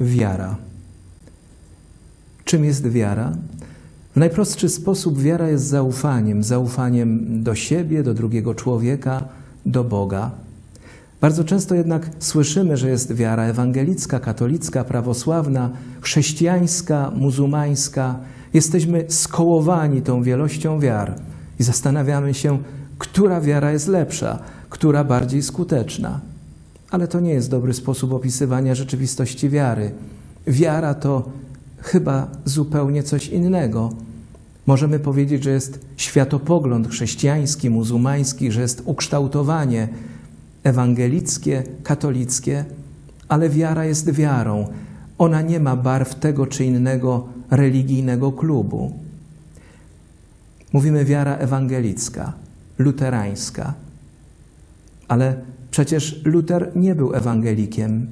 Wiara. Czym jest wiara? W najprostszy sposób wiara jest zaufaniem, zaufaniem do siebie, do drugiego człowieka, do Boga. Bardzo często jednak słyszymy, że jest wiara ewangelicka, katolicka, prawosławna, chrześcijańska, muzułmańska. Jesteśmy skołowani tą wielością wiar i zastanawiamy się, która wiara jest lepsza, która bardziej skuteczna. Ale to nie jest dobry sposób opisywania rzeczywistości wiary. Wiara to chyba zupełnie coś innego. Możemy powiedzieć, że jest światopogląd chrześcijański, muzułmański, że jest ukształtowanie ewangelickie, katolickie, ale wiara jest wiarą. Ona nie ma barw tego czy innego religijnego klubu. Mówimy wiara ewangelicka, luterańska, ale przecież Luter nie był ewangelikiem.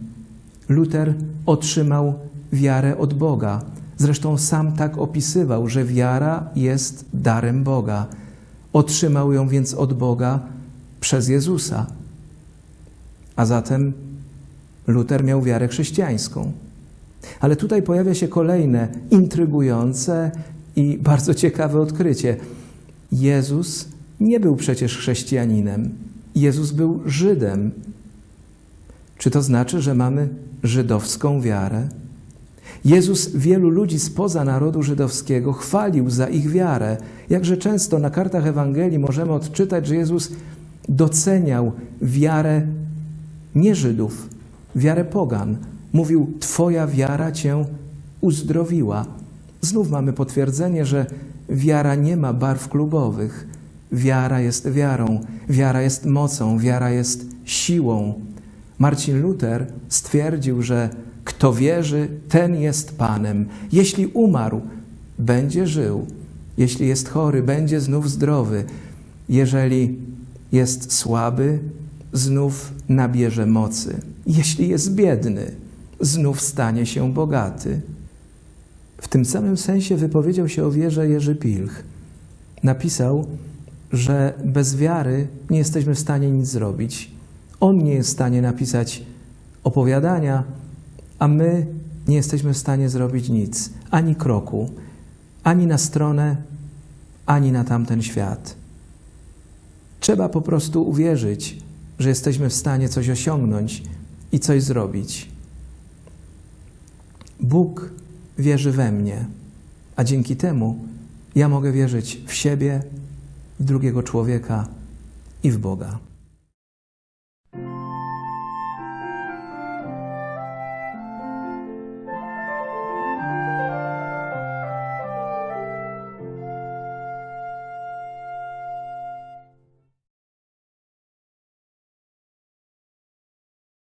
Luter otrzymał wiarę od Boga. Zresztą sam tak opisywał, że wiara jest darem Boga. Otrzymał ją więc od Boga przez Jezusa. A zatem Luter miał wiarę chrześcijańską. Ale tutaj pojawia się kolejne intrygujące i bardzo ciekawe odkrycie. Jezus nie był przecież chrześcijaninem. Jezus był Żydem. Czy to znaczy, że mamy żydowską wiarę? Jezus wielu ludzi spoza narodu żydowskiego chwalił za ich wiarę. Jakże często na kartach Ewangelii możemy odczytać, że Jezus doceniał wiarę nie Żydów, wiarę pogan. Mówił: Twoja wiara cię uzdrowiła. Znów mamy potwierdzenie, że wiara nie ma barw klubowych. Wiara jest wiarą, wiara jest mocą, wiara jest siłą. Marcin Luther stwierdził, że kto wierzy, ten jest Panem. Jeśli umarł, będzie żył. Jeśli jest chory, będzie znów zdrowy. Jeżeli jest słaby, znów nabierze mocy. Jeśli jest biedny, znów stanie się bogaty. W tym samym sensie wypowiedział się o wierze Jerzy Pilch. Napisał, że bez wiary nie jesteśmy w stanie nic zrobić. On nie jest w stanie napisać opowiadania, a my nie jesteśmy w stanie zrobić nic, ani kroku, ani na stronę, ani na tamten świat. Trzeba po prostu uwierzyć, że jesteśmy w stanie coś osiągnąć i coś zrobić. Bóg wierzy we mnie, a dzięki temu ja mogę wierzyć w siebie, w drugiego człowieka i w Boga.